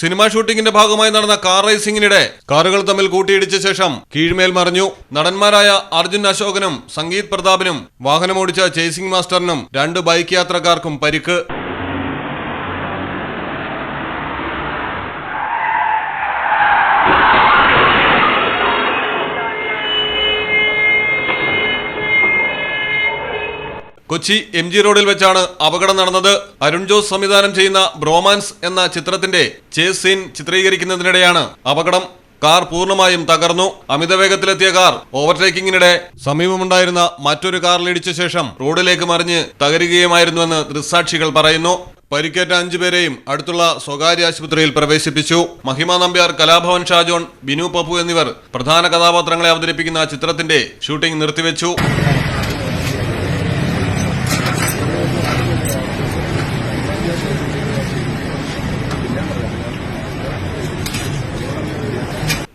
Cinema ഷൂട്ടിംഗിന്റെ ഭാഗമായി നടന്ന car റേസിംഗിനിടെ കാറുകൾ തമ്മിൽ കൂട്ടിയിടിച്ച ശേഷം കീഴ്മേൽ മറിഞ്ഞു. നടന്മാരായ അർജുൻ അശോകനും സംഗീത് പ്രതാപിനും വാഹനമോടിച്ച ചേസിംഗ് മാസ്റ്ററിനും രണ്ട് ബൈക്ക് യാത്രക്കാർക്കും പരിക്ക്. കൊച്ചി എം ജി റോഡിൽ വെച്ചാണ് അപകടം നടന്നത്. അരുൺ ജോസ് സംവിധാനം ചെയ്യുന്ന ബ്രോമാൻസ് എന്ന ചിത്രത്തിന്റെ ചേസ് സീൻ ചിത്രീകരിക്കുന്നതിനിടെയാണ് അപകടം. കാർ പൂർണമായും തകർന്നു. അമിതവേഗത്തിലെത്തിയ കാർ ഓവർടേക്കിംഗിനിടെ സമീപമുണ്ടായിരുന്ന മറ്റൊരു കാറിലിടിച്ച ശേഷം റോഡിലേക്ക് മറിഞ്ഞ് തകരുകയുമായിരുന്നുവെന്ന് ദൃക്സാക്ഷികൾ പറയുന്നു. പരിക്കേറ്റ അഞ്ചുപേരെയും അടുത്തുള്ള സ്വകാര്യ ആശുപത്രിയിൽ പ്രവേശിപ്പിച്ചു. മഹിമ നമ്പ്യാർ കലാഭവൻ ഷാജോൺ ബിനു പപ്പു എന്നിവർ പ്രധാന കഥാപാത്രങ്ങളെ അവതരിപ്പിക്കുന്ന ചിത്രത്തിന്റെ ഷൂട്ടിംഗ് നിർത്തിവെച്ചു.